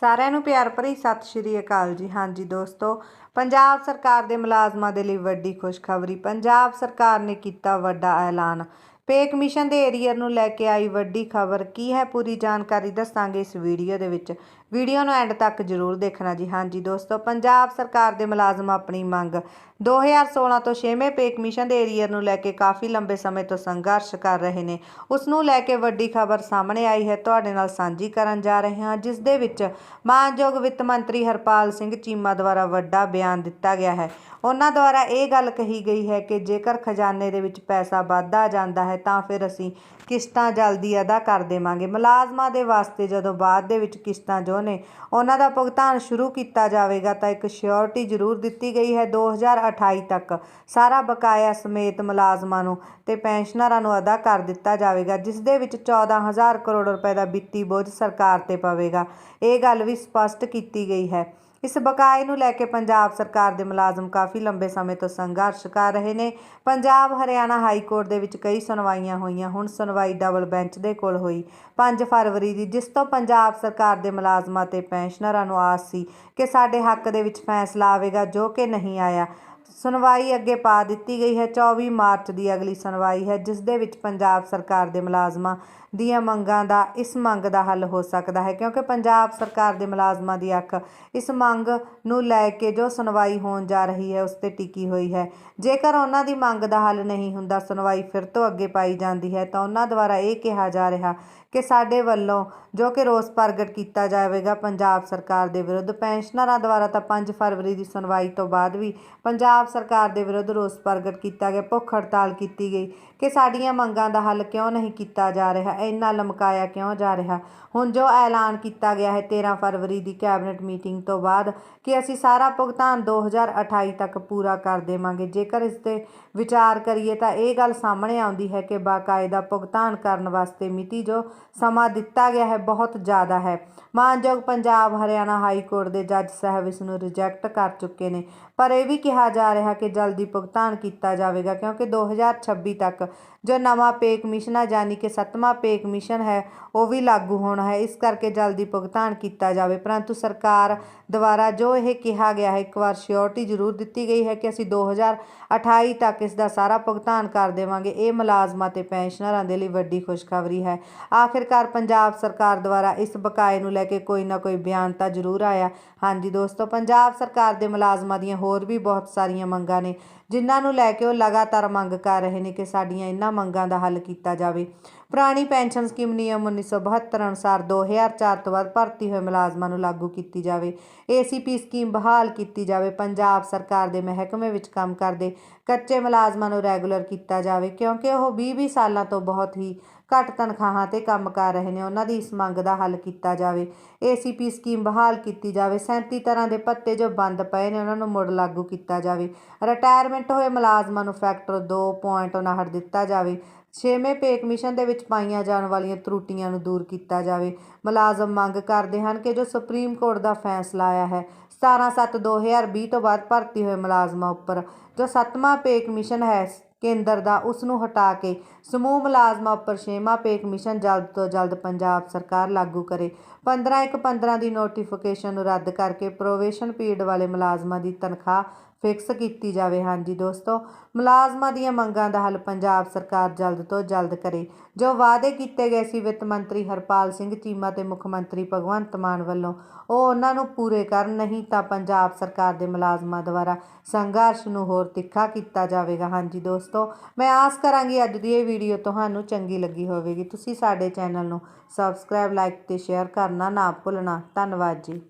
ਸਾਰਿਆਂ ਨੂੰ ਪਿਆਰ ਭਰੀ ਸਤਿ ਸ਼੍ਰੀ ਅਕਾਲ ਜੀ। ਹਾਂਜੀ ਦੋਸਤੋ, ਪੰਜਾਬ ਸਰਕਾਰ ਦੇ ਮੁਲਾਜ਼ਮਾਂ ਦੇ ਲਈ ਵੱਡੀ ਖੁਸ਼ਖਬਰੀ। ਪੰਜਾਬ ਸਰਕਾਰ ਨੇ ਕੀਤਾ ਵੱਡਾ ਐਲਾਨ। ਪੇ ਕਮਿਸ਼ਨ ਦੇ ਏਰੀਅਰ ਨੂੰ ਲੈ ਕੇ ਆਈ ਵੱਡੀ ਖਬਰ ਕੀ ਹੈ ਪੂਰੀ ਜਾਣਕਾਰੀ ਦੱਸਾਂਗੇ ਇਸ ਵੀਡੀਓ ਦੇ ਵਿੱਚ। ਵੀਡੀਓ ਨੂੰ ਐਂਡ ਤੱਕ ਜ਼ਰੂਰ ਦੇਖਣਾ ਜੀ। ਹਾਂਜੀ ਦੋਸਤੋ, ਪੰਜਾਬ ਸਰਕਾਰ ਦੇ ਮੁਲਾਜ਼ਮ ਆਪਣੀ ਮੰਗ। 2016 ਤੋਂ 6ਵੇਂ ਪੇ ਕਮਿਸ਼ਨ ਦੇ ਏਰੀਅਰ ਨੂੰ ਲੈ ਕੇ ਕਾਫੀ ਲੰਬੇ ਸਮੇਂ ਤੋਂ ਸੰਘਰਸ਼ ਕਰ ਰਹੇ ਨੇ। ਉਸ ਨੂੰ ਲੈ ਕੇ ਵੱਡੀ ਖਬਰ ਸਾਹਮਣੇ ਆਈ ਹੈ। ਤੁਹਾਡੇ ਨਾਲ ਸਾਂਝੀ ਕਰਨ ਜਾ ਰਹੇ ਹਾਂ, ਜਿਸ ਦੇ ਵਿੱਚ ਮਾਨਯੋਗ ਵਿੱਤ ਮੰਤਰੀ ਹਰਪਾਲ ਸਿੰਘ ਚੀਮਾ ਦੁਆਰਾ ਵੱਡਾ ਬਿਆਨ ਦਿੱਤਾ ਗਿਆ ਹੈ। ਉਹਨਾਂ ਦੁਆਰਾ ਇਹ ਗੱਲ ਕਹੀ ਗਈ ਹੈ ਕਿ ਜੇਕਰ ਖਜ਼ਾਨੇ ਦੇ ਵਿੱਚ ਪੈਸਾ ਵੱਧਦਾ ਜਾਂਦਾ ਹੈ ਤਾਂ ਫਿਰ ਅਸੀਂ ਕਿਸ਼ਤਾਂ ਜਲਦੀ ਅਦਾ ਕਰ ਦੇਵਾਂਗੇ। ਮੁਲਾਜ਼ਮਾਂ ਦੇ ਵਾਸਤੇ ਜਦੋਂ ਬਾਅਦ ਦੇ ਵਿੱਚ ਕਿਸ਼ਤਾਂ ਜੋ ਨੇ, ਉਹਨਾਂ ਦਾ ਭੁਗਤਾਨ ਸ਼ੁਰੂ ਕੀਤਾ ਜਾਵੇਗਾ ਤਾਂ ਇੱਕ ਸ਼ਿਓਰਿਟੀ ਜ਼ਰੂਰ ਦਿੱਤੀ ਗਈ ਹੈ 2028 ਤੱਕ। ਸਾਰਾ ਬਕਾਇਆ ਸਮੇਤ ਮੁਲਾਜ਼ਮਾਂ ਨੂੰ ਤੇ ਪੈਨਸ਼ਨਰਾਂ ਨੂੰ ਅਦਾ ਕਰ ਦਿੱਤਾ ਜਾਵੇਗਾ, ਜਿਸ ਦੇ ਵਿੱਚ 14000 ਕਰੋੜ ਰੁਪਏ ਦਾ ਵਿੱਤੀ ਬੋਝ ਸਰਕਾਰ ਤੇ ਪਵੇਗਾ। ਇਹ ਗੱਲ ਵੀ ਸਪਸ਼ਟ ਕੀਤੀ ਗਈ ਹੈ। ਇਸ ਬਕਾਏ ਨੂੰ ਲੈ ਕੇ ਪੰਜਾਬ ਸਰਕਾਰ ਦੇ ਮੁਲਾਜ਼ਮ ਕਾਫੀ ਲੰਬੇ ਸਮੇਂ ਤੋਂ ਸੰਘਰਸ਼ ਕਰ ਰਹੇ ਨੇ। ਪੰਜਾਬ ਹਰਿਆਣਾ ਹਾਈ ਕੋਰਟ ਦੇ ਵਿੱਚ ਕਈ ਸੁਣਵਾਈਆਂ ਹੋਈਆਂ ਹੁਣ ਸੁਣਵਾਈ ਡਬਲ ਬੈਂਚ ਦੇ ਕੋਲ ਹੋਈ। 5 ਫਰਵਰੀ ਦੀ ਜਿਸ ਤੋਂ ਪੰਜਾਬ ਸਰਕਾਰ ਦੇ ਮੁਲਾਜ਼ਮਾਂ ਤੇ ਪੈਨਸ਼ਨਰਾਂ ਨੂੰ ਆਸ ਸੀ ਕਿ ਸਾਡੇ ਹੱਕ ਦੇ ਵਿੱਚ ਫੈਸਲਾ ਆਵੇਗਾ ਜੋ ਕਿ ਨਹੀਂ ਆਇਆ। ਸੁਣਵਾਈ ਅੱਗੇ ਪਾ ਦਿੱਤੀ ਗਈ ਹੈ। 24 ਮਾਰਚ ਦੀ ਅਗਲੀ ਸੁਣਵਾਈ ਹੈ, ਜਿਸ ਦੇ ਵਿੱਚ ਪੰਜਾਬ ਸਰਕਾਰ ਦੇ ਮੁਲਾਜ਼ਮਾਂ ਦੀਆਂ ਮੰਗਾਂ ਦਾ, ਇਸ ਮੰਗ ਦਾ ਹੱਲ ਹੋ ਸਕਦਾ ਹੈ। ਕਿਉਂਕਿ ਪੰਜਾਬ ਸਰਕਾਰ ਦੇ ਮੁਲਾਜ਼ਮਾਂ ਦੀ ਅੱਖ ਇਸ ਮੰਗ ਨੂੰ ਲੈ ਕੇ ਜੋ ਸੁਣਵਾਈ ਹੋਣ ਜਾ ਰਹੀ ਹੈ, ਉਸ ਤੇ ਟਿਕੀ ਹੋਈ ਹੈ। ਜੇਕਰ ਉਹਨਾਂ ਦੀ ਮੰਗ ਦਾ ਹੱਲ ਨਹੀਂ ਹੁੰਦਾ, ਸੁਣਵਾਈ ਫਿਰ ਤੋਂ ਅੱਗੇ ਪਾਈ ਜਾਂਦੀ ਹੈ, ਤਾਂ ਉਹਨਾਂ ਦੁਆਰਾ ਇਹ ਕਿਹਾ ਜਾ ਰਿਹਾ ਕਿ ਸਾਡੇ ਵੱਲੋਂ ਜੋ ਕਿ ਰੋਸ ਪ੍ਰਗਟ ਕੀਤਾ ਜਾਵੇਗਾ, ਪੰਜਾਬ ਸਰਕਾਰ ਦੇ ਵਿਰੁੱਧ। ਪੈਨਸ਼ਨਰਾਂ ਦੁਆਰਾ ਤਾਂ 5 ਫਰਵਰੀ ਦੀ ਸੁਣਵਾਈ ਤੋਂ ਬਾਅਦ ਵੀ ਪੰਜਾਬ ਪੰਜਾਬ ਸਰਕਾਰ ਦੇ ਵਿਰੁੱਧ ਰੋਸ ਪ੍ਰਗਟ ਕੀਤਾ ਗਿਆ, ਭੁੱਖ ਹੜਤਾਲ ਕੀਤੀ ਗਈ ਕਿ ਸਾਡੀਆਂ ਮੰਗਾਂ ਦਾ ਹੱਲ ਕਿਉਂ ਨਹੀਂ ਕੀਤਾ ਜਾ ਰਿਹਾ, ਇੰਨਾ ਲਮਕਾਇਆ ਕਿਉਂ ਜਾ ਰਿਹਾ? ਹੁਣ ਜੋ ਐਲਾਨ ਕੀਤਾ ਗਿਆ ਹੈ 13 ਫਰਵਰੀ ਦੀ ਕੈਬਨਿਟ ਮੀਟਿੰਗ ਤੋਂ ਬਾਅਦ ਕਿ ਅਸੀਂ ਸਾਰਾ ਭੁਗਤਾਨ 2028 ਤੱਕ ਪੂਰਾ ਕਰ ਦੇਵਾਂਗੇ, ਜੇਕਰ ਇਸ ਤੇ ਵਿਚਾਰ ਕਰੀਏ ਤਾਂ ਇਹ ਗੱਲ ਸਾਹਮਣੇ ਆਉਂਦੀ ਹੈ ਕਿ ਬਾਕਾਇਦਾ ਭੁਗਤਾਨ ਕਰਨ ਵਾਸਤੇ ਮਿਤੀ ਜੋ ਸਮਾਂ ਦਿੱਤਾ ਗਿਆ ਹੈ ਬਹੁਤ ਜ਼ਿਆਦਾ ਹੈ। ਮਾਨਯੋਗ ਪੰਜਾਬ ਹਰਿਆਣਾ ਹਾਈ ਕੋਰਟ ਦੇ ਜੱਜ ਸਾਹਿਬ ਇਸ ਨੂੰ ਰਿਜੈਕਟ ਕਰ ਚੁੱਕੇ ਨੇ, ਪਰ ਇਹ ਵੀ ਕਿਹਾ ਜਾ ਰਿਹਾ ਕਿ ਜਲਦੀ ਭੁਗਤਾਨ ਕੀਤਾ ਜਾਵੇਗਾ, ਕਿਉਂਕਿ 2026 ਤੱਕ ਜੋ ਨਵਾਂ ਪੇ ਕਮਿਸ਼ਨ ਹੈ ਯਾਨੀ ਕਿ ਸੱਤਵਾਂ ਪੇ ਕਮਿਸ਼ਨ ਹੈ, ਉਹ ਵੀ ਲਾਗੂ ਹੋਣਾ ਹੈ। ਇਸ ਕਰਕੇ ਜਲਦੀ ਭੁਗਤਾਨ ਕੀਤਾ ਜਾਵੇ। ਪਰੰਤੂ ਸਰਕਾਰ ਦੁਆਰਾ ਜੋ ਇਹ ਕਿਹਾ ਗਿਆ ਹੈ, ਇੱਕ ਵਾਰ ਸ਼ਿਓਰਟੀ ਜ਼ਰੂਰ ਦਿੱਤੀ ਗਈ ਹੈ ਕਿ ਅਸੀਂ 2028 ਤੱਕ ਇਸ ਦਾ ਸਾਰਾ ਭੁਗਤਾਨ ਕਰ ਦੇਵਾਂਗੇ। ਇਹ ਮੁਲਾਜ਼ਮਾਂ ਤੇ ਪੈਨਸ਼ਨਰਾਂ ਦੇ ਲਈ ਵੱਡੀ ਖੁਸ਼ਖਬਰੀ ਹੈ। ਆਖਿਰਕਾਰ ਪੰਜਾਬ ਸਰਕਾਰ ਦੁਆਰਾ ਇਸ ਬਕਾਏ ਨੂੰ ਲੈ ਕੇ ਕੋਈ ਨਾ ਕੋਈ ਬਿਆਨ ਤਾਂ ਜ਼ਰੂਰ ਆਇਆ। ਹਾਂਜੀ ਦੋਸਤੋ, ਪੰਜਾਬ ਸਰਕਾਰ ਦੇ ਮੁਲਾਜ਼ਮਾਂ ਦੀਆਂ ਹੋਰ ਵੀ ਬਹੁਤ ਸਾਰੀਆਂ ਮੰਗਾਂ ਨੇ, ਜਿਨ੍ਹਾਂ ਨੂੰ ਲੈ ਕੇ ਉਹ ਲਗਾਤਾਰ ਮੰਗ ਕਰ ਰਹੇ ਨੇ ਕਿ ਸਾਡੀਆਂ ਇਹਨਾਂ ਮੰਗਾਂ ਦਾ ਹੱਲ ਕੀਤਾ ਜਾਵੇ। ਪੁਰਾਣੀ ਪੈਨਸ਼ਨ ਸਕੀਮ ਨਿਯਮ 1972 ਅਨੁਸਾਰ 2004 ਤੋਂ ਬਾਅਦ ਭਰਤੀ ਹੋਏ ਮੁਲਾਜ਼ਮਾਂ ਨੂੰ ਲਾਗੂ ਕੀਤੀ ਜਾਵੇ। ਏਸੀਪੀ ਸਕੀਮ ਬਹਾਲ ਕੀਤੀ ਜਾਵੇ। ਪੰਜਾਬ ਸਰਕਾਰ ਦੇ ਮਹਿਕਮੇ ਵਿੱਚ ਕੰਮ ਕਰਦੇ ਕੱਚੇ ਮੁਲਾਜ਼ਮਾਂ ਨੂੰ ਰੈਗੂਲਰ ਕੀਤਾ ਜਾਵੇ, ਕਿਉਂਕਿ ਉਹ 20-20 ਸਾਲਾਂ ਤੋਂ ਬਹੁਤ ਹੀ ਘੱਟ ਤਨਖਾਹਾਂ ਤੇ ਕੰਮ ਕਰ ਰਹੇ ਨੇ। ਉਹਨਾਂ ਦੀ ਇਸ ਮੰਗ ਦਾ ਹੱਲ ਕੀਤਾ ਜਾਵੇ। ਏਸੀਪੀ ਸਕੀਮ ਬਹਾਲ ਕੀਤੀ ਜਾਵੇ। 37 ਤਰ੍ਹਾਂ ਦੇ ਪੱਤੇ ਜੋ ਬੰਦ ਪਏ ਨੇ, ਉਹਨਾਂ ਨੂੰ ਮੁੜ ਲਾਗੂ ਕੀਤਾ ਜਾਵੇ। ਰਿਟਾਇਰਮੈਂਟ ਹੋਏ ਮੁਲਾਜ਼ਮਾਂ ਨੂੰ ਫੈਕਟਰ 2.59 ਦਿੱਤਾ ਜਾਵੇ। ਛੇਵੇਂ ਪੇ ਕਮਿਸ਼ਨ ਦੇ ਵਿੱਚ ਪਾਈਆਂ ਜਾਣ ਵਾਲੀਆਂ ਤਰੁੱਟੀਆਂ ਨੂੰ ਦੂਰ ਕੀਤਾ ਜਾਵੇ। ਮੁਲਾਜ਼ਮ ਮੰਗ ਕਰਦੇ ਹਨ ਕਿ ਜੋ ਸੁਪਰੀਮ ਕੋਰਟ ਦਾ ਫੈਸਲਾ ਆਇਆ ਹੈ 17/7/2020 ਤੋਂ ਬਾਅਦ ਭਰਤੀ ਹੋਏ ਮੁਲਾਜ਼ਮਾਂ ਉੱਪਰ, ਜੋ ਸੱਤਵਾਂ ਪੇ ਕਮਿਸ਼ਨ ਹੈ ਕੇਂਦਰ ਦਾ ਉਸ ਨੂੰ ਹਟਾ ਕੇ ਸਮੂਹ ਮੁਲਾਜ਼ਮਾਂ ਉੱਪਰ ਛੇਵਾਂ ਪੇ ਕਮਿਸ਼ਨ ਜਲਦ ਤੋਂ ਜਲਦ ਪੰਜਾਬ ਸਰਕਾਰ ਲਾਗੂ ਕਰੇ। 15 ਇੱਕ 15 ਦੀ ਨੋਟੀਫਿਕੇਸ਼ਨ ਨੂੰ ਰੱਦ ਕਰਕੇ ਪ੍ਰੋਵੇਸ਼ਨ ਪੀਰੀਅਡ ਵਾਲੇ ਮੁਲਾਜ਼ਮਾਂ ਦੀ ਤਨਖਾਹ ਫਿਕਸ ਕੀਤੀ ਜਾਵੇ। ਹਾਂਜੀ ਦੋਸਤੋ, ਮੁਲਾਜ਼ਮਾਂ ਦੀਆਂ ਮੰਗਾਂ ਦਾ ਹੱਲ ਪੰਜਾਬ ਸਰਕਾਰ ਜਲਦ ਤੋਂ ਜਲਦ ਕਰੇ। ਜੋ ਵਾਅਦੇ ਕੀਤੇ ਗਏ ਸੀ ਵਿੱਤ ਮੰਤਰੀ ਹਰਪਾਲ ਸਿੰਘ ਚੀਮਾ ਤੇ ਮੁੱਖ ਮੰਤਰੀ ਭਗਵੰਤ ਮਾਨ ਵੱਲੋਂ ਉਹ ਉਹਨਾਂ ਨੂੰ ਪੂਰੇ ਕਰਨ ਨਹੀਂ ਤਾਂ ਪੰਜਾਬ ਸਰਕਾਰ ਦੇ ਮੁਲਾਜ਼ਮਾਂ ਦੁਆਰਾ ਸੰਘਰਸ਼ ਨੂੰ ਹੋਰ ਤਿੱਖਾ ਕੀਤਾ ਜਾਵੇਗਾ। ਹਾਂਜੀ ਦੋਸਤੋ, ਮੈਂ ਆਸ ਕਰਾਂਗੀ ਅੱਜ ਦੀ ਇਹ ਵੀਡੀਓ ਤੁਹਾਨੂੰ ਚੰਗੀ ਲੱਗੀ ਹੋਵੇਗੀ। ਤੁਸੀਂ ਸਾਡੇ ਚੈਨਲ ਨੂੰ ਸਬਸਕ੍ਰਾਈਬ, ਲਾਈਕ ਤੇ ਸ਼ੇਅਰ ਕਰਨਾ ਨਾ ਭੁੱਲਣਾ। ਧੰਨਵਾਦ ਜੀ।